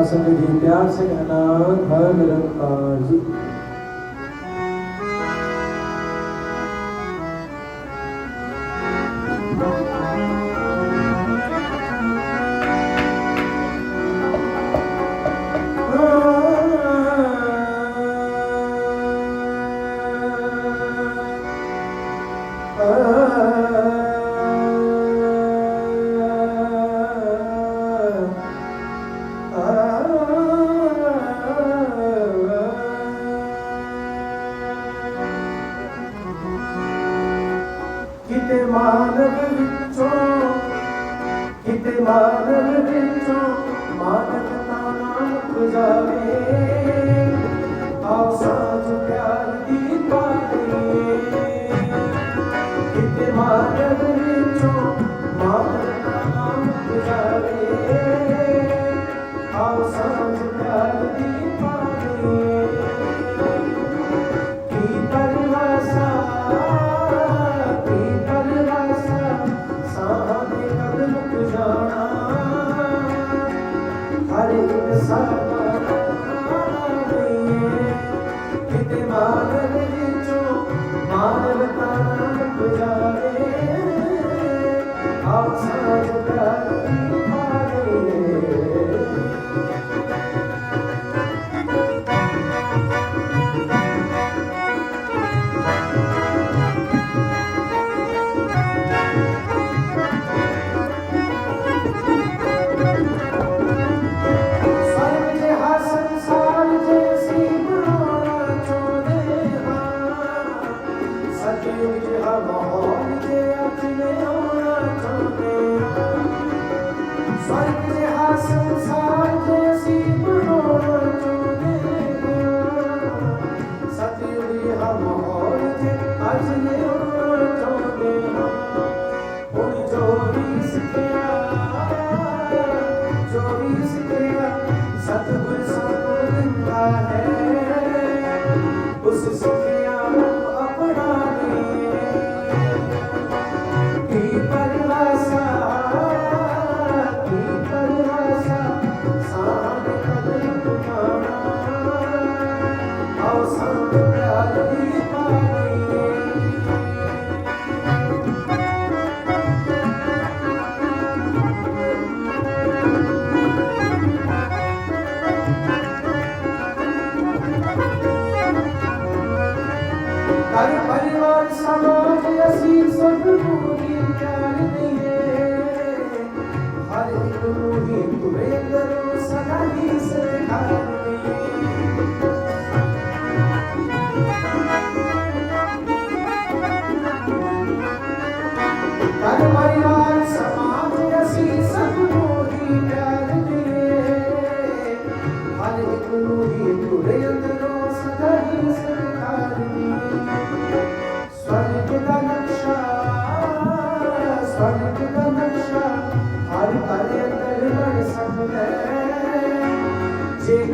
प्रशासन जी प्यार से कहना हर रंग Oh uh -huh. ਮਾਨਨ ਵਿੱਚੋਂ ਮਾਨਨ ਨਾਨਕ ਜਾਵੇ ਆਪ ਸਾ ਜਾਣਾ। ਹਰ ਇੱਕ ਸਰਪਨਾ ਲਈਏ। ਕਿਤੇ ਮਾਨਵ ਵਿੱਚੋਂ ਮਾਨਵਤਾ ਨਾ ਗੁਜ਼ਾਰੇ ਆਪ ਸਾਜ ਕਰ você se ਅਸੀਂ ਸਤਿਗੁਰੂ ਦੀ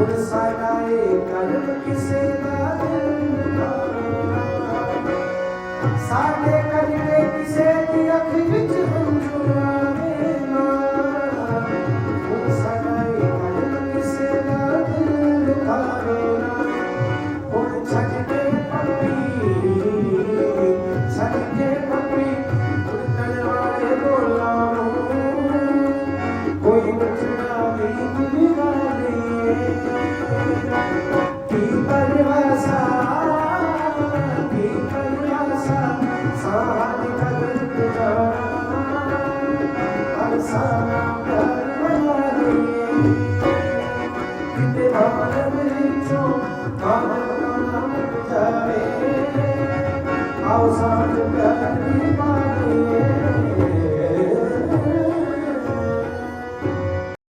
ਹੁਣ ਕਿਸੇ ਦਾ ਸਾਡੇ ਕਰੀਏ ਕਿਸੇ ਦੀ ਅੱਖ ਵਿੱਚ